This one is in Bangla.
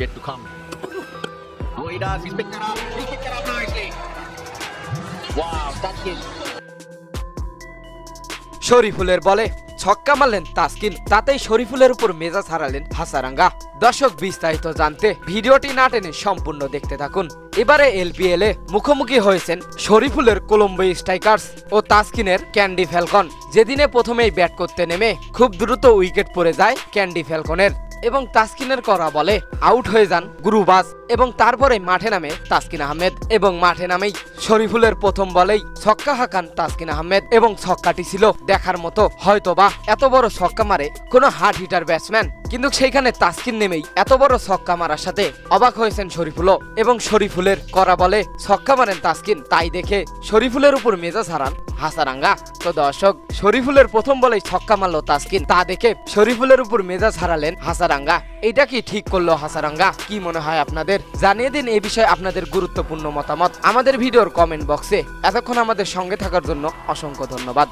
yet to come. Oh, he does. He's picked that up. He's picked that up nicely. Wow, that's his. শরীফুলের বলে ছক্কা মারলেন তাসকিন তাতেই শরীফুলের উপর মেজাজ হারালেন হাসারাঙ্গা দর্শক বিস্তারিত জানতে ভিডিওটি না টেনে সম্পূর্ণ দেখতে থাকুন এবারে এলপিএল এ মুখোমুখি হয়েছেন শরীফুলের কোলম্বো স্ট্রাইকার্স ও তাসকিনের ক্যান্ডি ফ্যালকন যেদিনে প্রথমেই ব্যাট করতে নেমে খুব দ্রুত উইকেট পড়ে যায় ক্যান্ডি ফ্যালকনের এবং তাসকিনের করা বলে আউট হয়ে যান গুরুবাজ এবং তারপরে মাঠে নামে তাসকিন আহমেদ এবং মাঠে নামেই শরীফুলের প্রথম বলেই ছক্কা হাঁকান তাসকিন আহমেদ এবং ছক্কাটি ছিল দেখার মতো। হয়তোবা এত বড় ছক্কা মারে কোনো হার্ড হিটার ব্যাটসম্যান, কিন্তু সেইখানে তাসকিন নেমেই এত বড় ছক্কা মারার সাথে অবাক হয়েছেন শরীফুলও এবং শরীফুলের করা বলে ছক্কা মারেন তাসকিন। তাই দেখে শরীফুলের উপর মেজাজ হারান হাসারাঙ্গা। তো দর্শক, শরীফুলের প্রথম বলেই ছক্কা মারলো তাসকিন। তা দেখে শরীফুলের উপর মেজাজ হারালেন হাসারাঙ্গা? এটা কি ঠিক করল হাসারাঙ্গা? কি মনে হয় আপনাদের? জানিয়ে দিন এই বিষয়ে আপনাদের গুরুত্বপূর্ণ মতামত। আমাদের ভিডিওর কমেন্ট বক্সে এতক্ষণ আমাদের সঙ্গে থাকার জন্য অসংখ্য ধন্যবাদ।